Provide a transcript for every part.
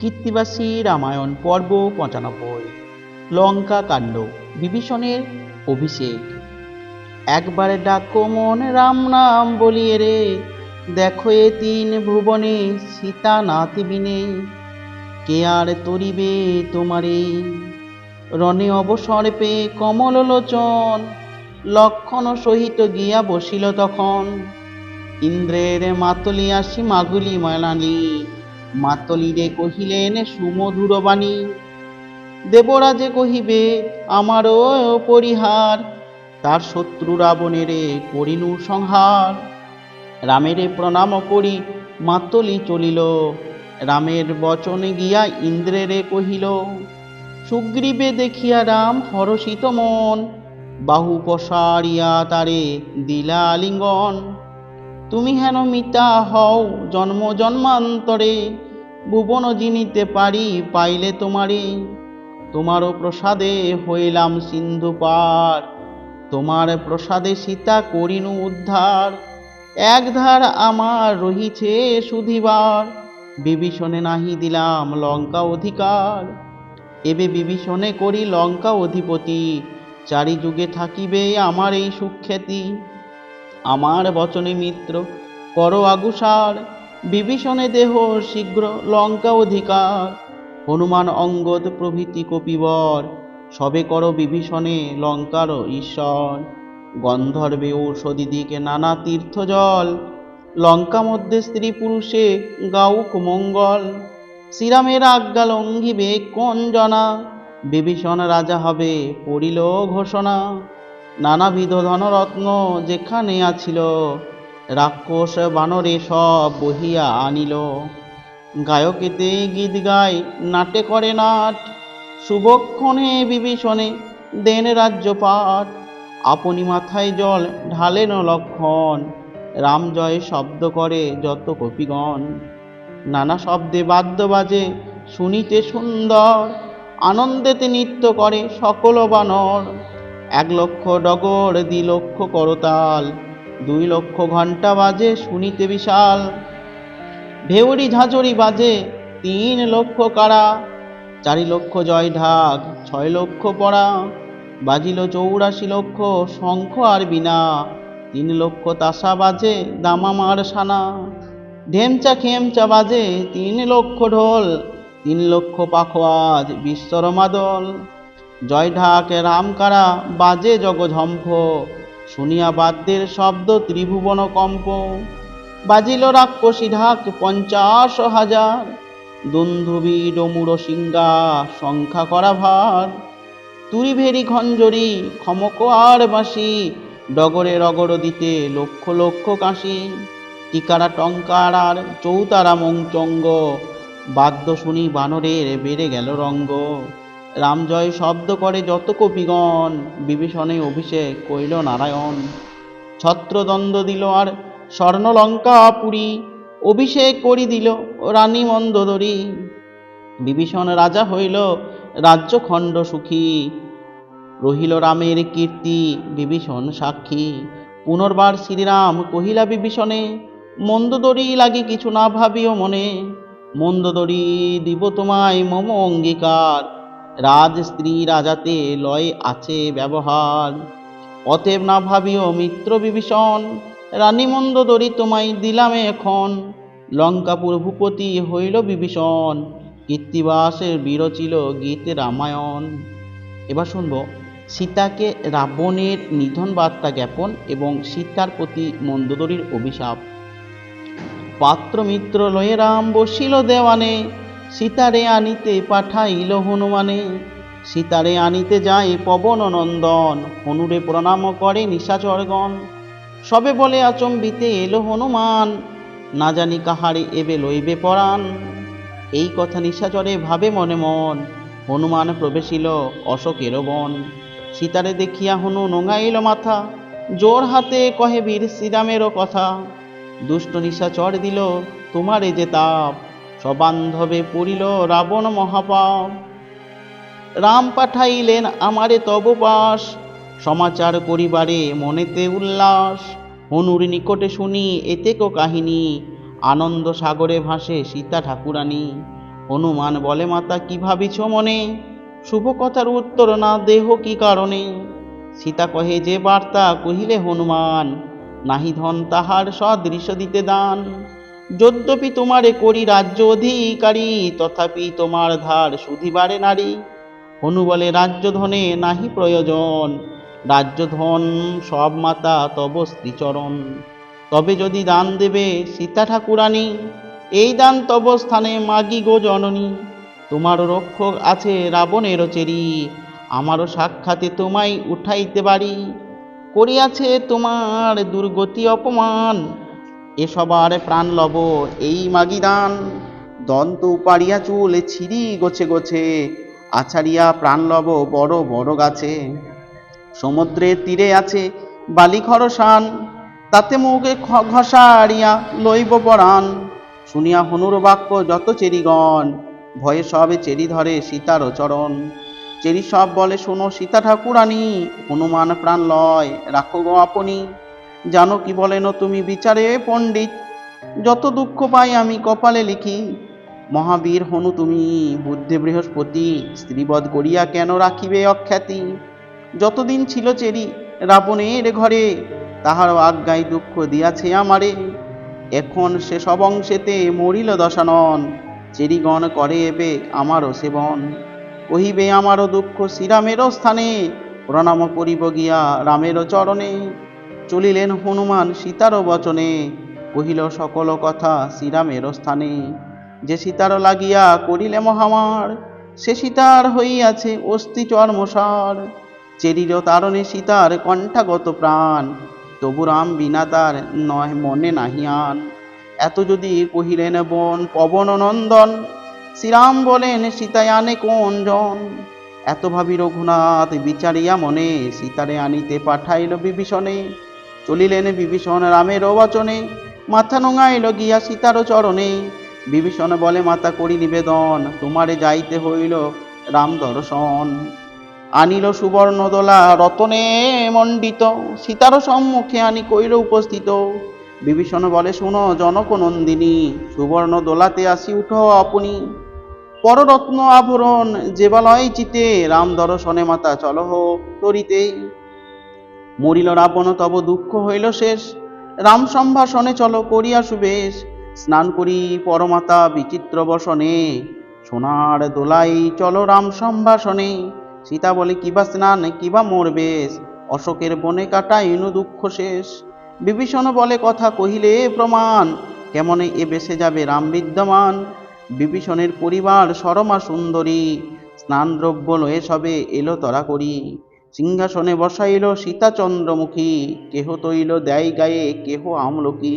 কীর্তিবাসী রামায়ণ পর্ব পঁচানব্বই। লঙ্কা কাণ্ড, বিভীষণের অভিষেক। একবারে ডাকো মন রাম নাম বলিয়ে রে। দেখো এ তিন ভুবনে সীতা নাতি বিনে। কে আর তরিবে তোমারে? রণে অবসর পেয়ে কমল লোচন। লক্ষণ সহিত গিয়া বসিল তখন। ইন্দ্রের মাতলি আসি মাগুলি ময়নালি মাতলিরে কহিলেন সুমধুর বাণী দেবরাজে কহিবে, আমারও পরিহার। তার শত্রু রাবণেরে করিনু সংহার। রামেরে প্রণাম করি, মাতলি চলিল। রামের বচনে গিয়া ইন্দ্রেরে কহিল, সুগ্রীবে দেখিয়া রাম হরষিত মন। বাহু পসারিয়া তারে দিলা আলিঙ্গন তুমি হেন মিতা হও জন্ম জন্মান্তরে, ভুবন জিনিতে পারি পাইলে তোমারে। তোমারও প্রসাদে হইলাম সিন্ধু পার, তোমার প্রসাদে সীতা করিনু উদ্ধার। এক ধার আমার রহিছে সুধিবার, বিভীষণে নাহি দিলাম লঙ্কা অধিকার। এবে বিভীষণে করি লঙ্কা অধিপতি চারি যুগে থাকিবে আমার এই সুখ্যাতি। আমার বচনে মিত্র, কর আগুসার। বিভীষণে দেহ শীঘ্র লঙ্কা অধিকার। হনুমান অঙ্গদ প্রভৃতি কপিবর, সবে কর বিভীষণে লঙ্কার ঈশ্বর। গন্ধর্বে ঔষধি দিকে নানা তীর্থ জল লঙ্কা মধ্যে স্ত্রী পুরুষে গাউক মঙ্গল। শ্রীরামের আজ্ঞা লঙ্ঘিবে কোন জনা? বিভীষণ রাজা হবে পড়িল ঘোষণা। নানাবিধ ধনরত্ন যেখানে আছিল, রাক্ষস বানরে সব বহিয়া আনিল। গায়কেতে গীত গায়, নাটে করে নাট শুভক্ষণে বিভীষণে দেন রাজ্যপাঠ আপনি মাথায় জল ঢালেন লক্ষণ, রাম জয় শব্দ করে যত কপিগণ। নানা শব্দে বাদ্য বাজে, শুনিতে সুন্দর আনন্দেতে নৃত্য করে সকল বানর। এক লক্ষ ডগর দ্বি লক্ষ করতাল, দুই লক্ষ ঘণ্টা বাজে শুনিতে বিশাল। ভেউরি ঝাঁঝরি বাজে তিন লক্ষ কারা চারি লক্ষ জয় ঢাক, ছয় লক্ষ পড়া। বাজিল চৌরাশি লক্ষ শঙ্খ আর বিনা তিন লক্ষ তাসা বাজে দামামার সানা। ঢেমচা খেমচা বাজে তিন লক্ষ ঢোল, তিন লক্ষ পাখোয়াজ, বিশ্বরমাদল। জয় ঢাক রামকারা বাজে জগঝম্ভ শুনিয়া বাদ্যের শব্দ ত্রিভুবন কম্প। বাজিল রাক্ষসী ঢাক পঞ্চাশ হাজার, দুন্ধুবি ডমুর সিংহা সংখ্যা করা ভার। তুরি ভেরি খঞ্জরি খমক আর বাঁশি, ডগরে রগর দিতে লক্ষ লক্ষ কাশি। টিকারা টঙ্কার আর চৌতারা মংচঙ্গ, বাদ্য শুনি বানরের বেড়ে গেল রঙ্গ। রামজয় শব্দ করে যত কপিগণ বিভীষণে অভিষেক কইল নারায়ণ। ছত্রদ্বন্দ্ব দিল আর স্বর্ণলঙ্কা পুরী, অভিষেক করি দিল রানী মন্দোদরী। বিভীষণ রাজা হইল রাজ্যখণ্ড সুখী। রহিল রামের কীর্তি, বিভীষণ সাক্ষী। পুনর্বার শ্রীরাম কহিলা, বিভীষণে, মন্দোদরী লাগি কিছু না ভাবিও মনে। মন্দোদরী দিব তোমায় মম অঙ্গীকার। রাজ স্ত্রী রাজাতে লয় আছে ব্যবহার। অতএব না ভাবিও মিত্র বিভীষণ রানী দরি তোমায় দিলামে এখন। লঙ্কাপুর ভূপতি হইল বিভীষণ, কীর্তিবাসের বিরচিল গীত রামায়ণ। এবার শুনব, সীতাকে রাবণের নিধন বার্তা জ্ঞাপন এবং সীতার প্রতি মন্দোদরীর অভিশাপ। পাত্র মিত্র লয়ে রাম বসিল দেওয়ানে সীতারে আনিতে পাঠাইল হনুমানে। সীতারে আনিতে যায় পবন নন্দন, হনুরে প্রণাম করে নিশাচরগণ। সবে বলে আচম্বিতে এলো হনুমান, না জানি কাহারে এবে লইবে পরাণ। এই কথা নিশাচরে ভাবে মনে মন, হনুমান প্রবেশিল অশোকের বন। সীতারে দেখিয়া হনু নোঙাইল মাথা, জোর হাতে কহে বীর শ্রীরামেরও কথা। দুষ্ট নিশাচর দিল, তোমারে যে তাপ সবান্ধবে পড়িল রাবণ মহাপাপ। রাম পাঠাইলেন আমারে তব পাশ সমাচার করিবারে মনেতে উল্লাস। হনুর নিকটে শুনি এতেকো কাহিনী, আনন্দ সাগরে ভাসে সীতা ঠাকুরানী। হনুমান বলে, মাতা, কি ভাবিছ মনে? শুভ কথার উত্তর না, দেহ কি কারণে? সীতা কহে, যে বার্তা কহিলে হনুমান, নাহি ধন তাহার সদৃশ দিতে দান। যদ্যপি তোমারে করি রাজ্য অধিকারী, তথাপি তোমার ধার সুধিবারে নারী। হনু বলে রাজ্য ধনে নাহি প্রয়োজন রাজ্য ধন সব মাতা তব শ্রীচরণ তবে যদি দান দেবে সীতা ঠাকুরানী, এই দান তব স্থানে মাগি গো জননী। তোমার রক্ষক আছে রাবণেরও চেরি, আমারও সাক্ষাতে তোমায় উঠাইতে পারি। করিয়াছে তোমার দুর্গতি অপমান এসবার প্রাণ লব, এই মাগিদান দন্ত উপাড়িয়া চুল ছিড়ি গোছে গোছে, আছাড়িয়া প্রাণ লব বড় বড় গাছে। সমুদ্রের তীরে আছে বালি শান তাতে মুখে ঘষাড়িয়া লইব পরাণ শুনিয়া হনুর বাক্য যত চেরিগণ, ভয়ে সবে চেরি ধরে সীতার চরণ। চেরি সব বলে, শোনো সীতা ঠাকুরানী, হনুমান প্রাণ লয়, রাখো গো আপনি। জানো কি বলেন তুমি বিচারে পণ্ডিত? যত দুঃখ পাই আমি কপালে লিখি। মহাবীর হনু তুমি, বুদ্ধে বৃহস্পতি, স্ত্রীবধ করিয়া কেন রাখিবে অখ্যাতি? যতদিন ছিল চেরি রাবণের ঘরে তাহার আজ্ঞায় দুঃখ দিয়াছে আমারে। এখন সে সব অংশেতে মরিল দশানন, চেরিগণ করে এবে আমারও সেবন। কহিবে, আমারও দুঃখ শ্রীরামেরও স্থানে, প্রণাম করিব গিয়া রামেরও চরণে। চলিলেন হনুমান সীতারও বচনে। কহিল, সকল কথা শ্রীরামেরও স্থানে। যে সীতার লাগিয়া করিলে মহামার, সে সীতার হইয়াছে অস্থি চর্মসার। চেরির তারণে সীতার কণ্ঠাগত প্রাণ, তবু রাম বিনা তার নয় মনে নাহিয়ান এত যদি কহিলেন, বন পবন নন্দন, শ্রীরাম বলেন, সীতায় আনে কোন জন? এত ভাবি রঘুনাথ বিচারিয়া মনে সীতারে আনিতে পাঠাইল বিভীষণে। চলিলেন বিভীষণ রামের বচনে মাথা নোঙাইল গিয়া সীতার চরণে। বিভীষণ বলে, মাতা, করি নিবেদন। তোমারে যাইতে হইল রাম দর্শন। আনিল সুবর্ণ দোলা রতনে মণ্ডিত, সীতার সম্মুখে আনি কইল উপস্থিত। বিভীষণ বলে, শুনো জনক নন্দিনী সুবর্ণ দোলাতে আসি, উঠো আপনি। পররত্ন আভরণ যেবালয় চিতে রাম দর্শনে মাতা চলহ তরিতে মরিল রাবণ, তব দুঃখ হইল শেষ। রাম সম্ভাষণে চলো, করিয়া সুবেশ। স্নান করি পরমাতা বিচিত্র বসনে। সোনার দোলাই চলো রাম সম্ভাষণে। সীতা বলে, কিবা স্নান, কিবা মোর বেশ। অশোকের বনে কাটা ইনু দুঃখ শেষ। বিভীষণ বলে, কথা কহিলে প্রমাণ। কেমনে এ বেসে যাবে রাম বিদ্যমান? বিভীষণের পরিবার সরমা সুন্দরী। স্নান দ্রব্য লয়ে সবে এলো তরা করি সিংহাসনে বসাইল সীতা চন্দ্রমুখী কেহ তৈল দেয় গায়ে, কেহ আমলকি।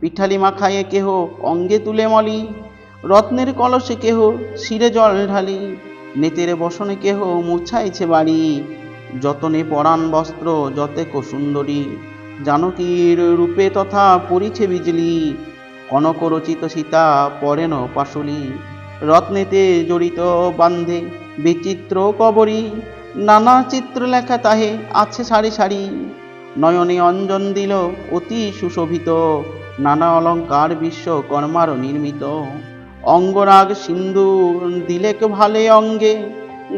পিঠালি মাখায়ে কেহ অঙ্গে তুলে মলি, রত্নের কলসে কেহ শিরে জল ঢালি, নেতের বসনে কেহ মুছাইছে বাড়ি। যতনে পরাণ বস্ত্র যতেক সুন্দরী জানকীর রূপে তথা পরিছে বিজলি। কনক রচিত সীতা পরেন পাশুলি, রত্নেতে জড়িত বান্ধে বিচিত্র কবরী। নানা চিত্র লেখা তাহে আছে সারি সারি। নয়নে অঞ্জন দিল অতি সুশোভিত, নানা অলঙ্কার বিশ্বকর্মার নির্মিত। অঙ্গরাগ সিন্ধু দিলেক ভালে অঙ্গে,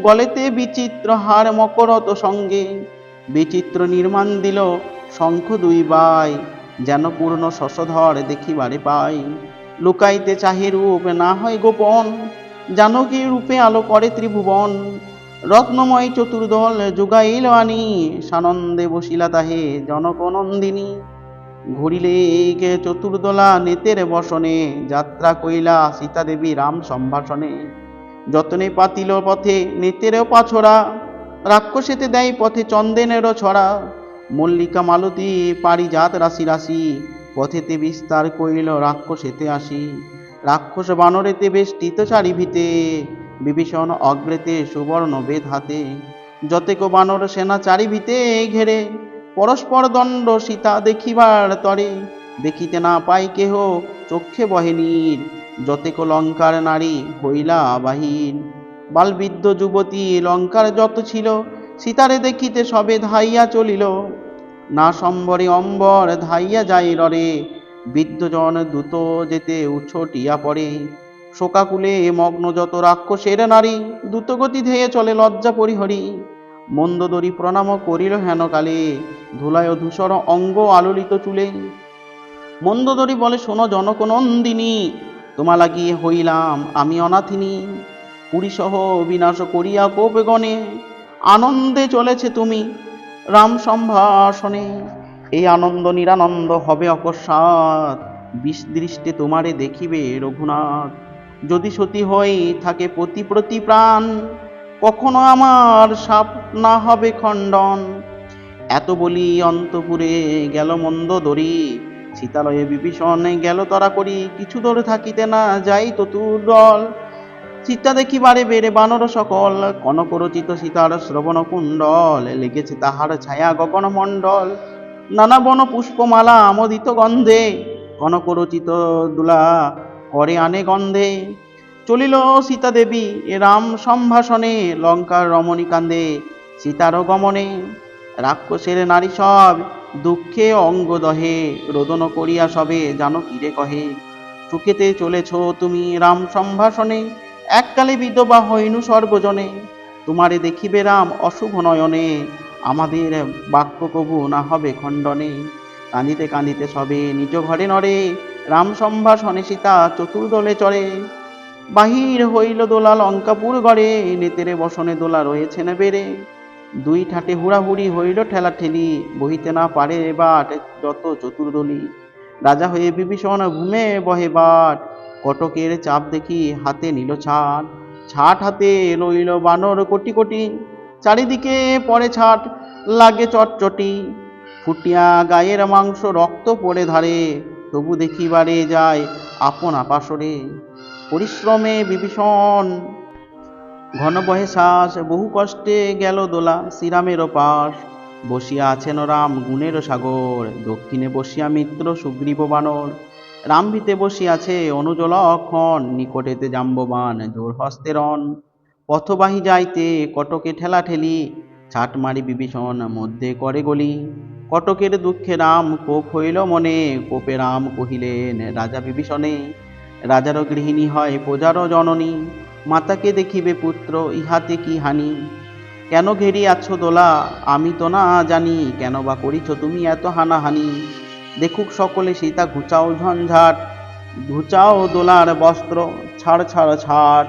গলেতে বিচিত্র হার মকরত সঙ্গে। বিচিত্র নির্মাণ দিল শঙ্খ দুই বাই, যেন পূর্ণ শশধর দেখিবারে পাই। লুকাইতে চাহে রূপ, না হয় গোপন জানকী রূপে আলো করে ত্রিভুবন। রত্নময় চতুর্দল যুগাইল আনি সানন্দে বসিলা তাহে জনক নন্দিনী। ঘুরিলে গে চতুর্দলা নেতের বসনে, যাত্রা কইলা সীতা দেবী রাম সম্ভাষণে। যতনে পাতিল পথে নেতেরও পাছড়া, রাক্ষসেতে দেয় পথে চন্দেনেরও ছড়া। মল্লিকা মালতী পারিজাত রাশি রাশি, পথেতে বিস্তার কইল রাক্ষসেতে আসি। রাক্ষস বানরেতে বেষ্টিত চারিভিতে বিভীষণ অগ্রেতে সুবর্ণ বেদ হাতে। যতেক বানর সেনা চারিভিতে ঘেরে, পরস্পর দণ্ড সীতা দেখিবার তরে। দেখিতে না পাই কেহ, চক্ষে বহেনীর যতেক লঙ্কার নারী হইলা বাহির। বালবৃদ্ধ যুবতী লঙ্কার যত ছিল, সীতারে দেখিতে সবে ধাইয়া চলিল। না সম্বরে অম্বর ধাইয়া যাই ররে। বৃদ্ধজন দ্রুত যেতে উছটিয়া পড়ে। শোকাকুলে এ মগ্ন যত রাক্ষসের নারী দ্রুতগতি ধেয়ে চলে লজ্জা পরিহরি। মন্দদরি প্রণাম করিল হেন কালে ধুলায় ধূসর অঙ্গ আলোলিত চুলে। মন্দদরি বলে, শোনো জনক নন্দিনী, তোমা লাগিয়ে হইলাম আমি অনাথিনী। পুরীসহ বিনাশ করিয়া কোপে গণে আনন্দে চলেছে তুমি রাম সম্ভাষণে। এই আনন্দ নিরানন্দ হবে অকস্মাৎ বিষ দৃষ্টে তোমারে দেখিবে রঘুনাথ। যদি সতী হই, থাকে প্রতি প্রতি প্রাণ। কখনো আমার সাপ না হবে খণ্ডন। এত বলি অন্তপুরে গেল মন্দ দরি সীতালয়ে বিভীষণে গেল তরা করি। কিছু দূর থাকিতে না যাই চতুর দল। সীতা দেখিবারে বেড়ে বানর সকল। কনকরচিত সীতার শ্রবণ কুণ্ডল। লেগেছে তাহার ছায়া গগন মণ্ডল। নানা বন পুষ্পমালা আমোদিত গন্ধে। কনকরচিত দুলা করে আনে গন্ধে। চলিল সীতা দেবী রাম সম্ভাষণে লঙ্কার রমণী কান্দে, সীতার গমনে। রাক্ষসের নারী সব দুঃখে অঙ্গ দহে, রোদন করিয়া সবে জানো কিরে কহে। সুখেতে চলেছ তুমি রাম সম্ভাষণে, এককালে বিধবা হইনু সর্বজনে তোমারে দেখিবে রাম অশুভ নয়নে, আমাদের বাক্য কবু না হবে খণ্ডনে। কাঁদিতে কাঁদিতে সবে নিজ ঘরে নরে রাম সম্ভাষণে সীতা চতুর্দলে চড়ে। বাহির হইল দোলা লঙ্কাপুর গড়ে, নেতেরে বসনে দোলা রয়েছেন বেড়ে। দুই ঠাটে হুড়াহুড়ি হইল ঠেলা ঠেলি, বহিতে না পারে বাট যত চতুর্দলি। রাজা হয়ে বিভীষণ ঘুমে বহে বাট, কটকের চাপ দেখি হাতে নিল ছাট। ছাট হাতে লইল বানর কোটি কোটি, চারিদিকে পরে ছাট, লাগে চটচটি। ফুটিয়া গায়ের মাংস রক্ত পড়ে ধারে তবু দেখিবারে যায় আপন আপাসরে। পরিশ্রমে বিভীষণ। ঘন বহে শ্বাস, বহু কষ্টে গেল দোলা শ্রীরামের পাশ বসিয়া আছেন রাম গুণের সাগর, দক্ষিণে বসিয়া মিত্র সুগ্রীব বানর। রাম ভিতে বসিয়াছে অনুজ লক্ষণ নিকটেতে জাম্ববান জোর হস্তে রণ। পথবাহী যাইতে কটকে ঠেলা ঠেলি ছাট মারি বিভীষণ মধ্যে করে গলি। কটকের দুঃখে রাম কোপ হইল মনে, কোপে রাম কহিলেন, রাজা বিভীষণে, রাজারও গৃহিণী হয়, প্রজারও জননী। মাতাকে দেখিবে পুত্র, ইহাতে কি হানি? কেন ঘেরি ঘেরিয়াছ দোলা? আমি তো না জানি, কেন বা করিছ তুমি এত হানাহানি? দেখুক সকলে সীতা, ঘুচাও ঝঞ্ঝাট, ঘুচাও দোলার বস্ত্র, ছাড় ছাড় ছাড়।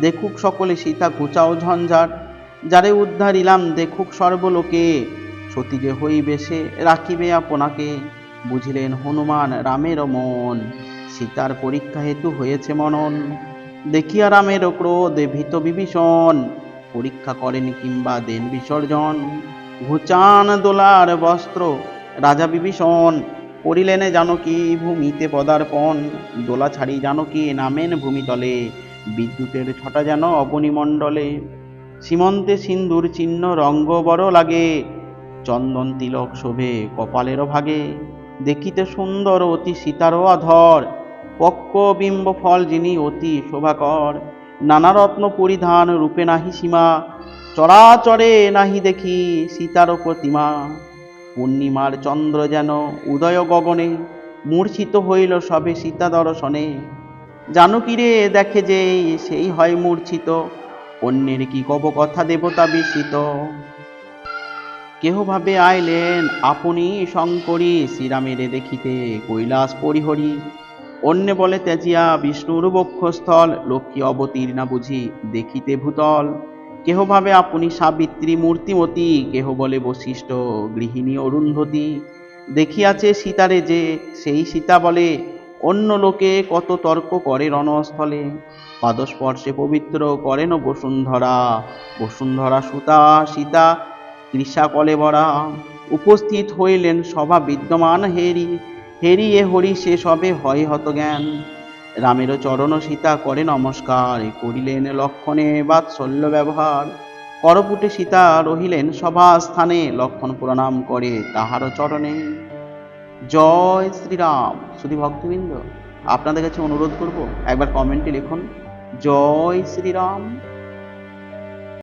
দেখুক সকলে সীতা, ঘুচাও ঝঞ্ঝাট। যারে উদ্ধারিলাম দেখুক সর্বলোকে সতী যে হইবে সে, রাখিবে আপনাকে। বুঝিলেন হনুমান রামের মন, সীতার পরীক্ষা হেতু হয়েছে মনন। দেখিয়া রামের ক্রোধে ভীত বিভীষণ, পরীক্ষা করেন কিংবা দেন বিসর্জন। ঘুচান দোলার বস্ত্র, রাজা বিভীষণ করিলেন জানকী ভূমিতে পদার্পণ। দোলা ছাড়ি জানকী নামেন ভূমিতলে, বিদ্যুতের ছটা যেন অবনিমণ্ডলে সীমন্তে সিন্দুর চিহ্ন রঙ্গ বড় লাগে। চন্দন তিলক শোভে কপালেরও ভাগে। দেখিতে সুন্দর অতি সীতারও আধর। পক্ষ বিম্ব ফল যিনি অতি শোভাকর। নানা রত্ন পরিধান রূপে নাহি সীমা। চরাচরে নাহি দেখি সীতার প্রতিমা। পূর্ণিমার চন্দ্র যেন উদয় গগনে, মূর্ছিত হইল সবে সীতা দর্শনে। জানকীরে দেখে যে সেই হয় মূর্ছিত। অন্যের কি কব কথা দেবতা বিস্মিত? কেহ ভাবে আইলেন, আপনি শঙ্করী, শ্রীরামেরে দেখিতে কৈলাস পরিহরি। অন্যে বলে তেজিয়া বিষ্ণুর বক্ষস্থল, লক্ষ্মী অবতীর্ণা বুঝি দেখিতে ভূতল। কেহ ভাবে, আপনি সাবিত্রী মূর্তিমতী, কেহ বলে, বশিষ্ঠ গৃহিণী অরুন্ধতী। দেখিয়াছে সীতারে যে, সেই সীতা বলে, অন্য লোকে কত তর্ক করে রণস্থলে। পাদস্পর্শে পবিত্র করেন বসুন্ধরা। বসুন্ধরা সুতা, সীতা কৃষা কলে ভরা উপস্থিত হইলেন সভা বিদ্যমান হেরি। হেরি এ হরি সে সবে হয় হত জ্ঞান রামের চরণ সীতা করে নমস্কার। করিলেন লক্ষণে বাৎসল্য ব্যবহার। করপুটে সীতা রহিলেন সভা স্থানে লক্ষণ প্রণাম করে তাহার চরণে। জয় শ্রীরাম। শুধু ভক্তবৃন্দ আপনাদের কাছে অনুরোধ করব, একবার কমেন্টে লিখুন। জয় শ্রীরাম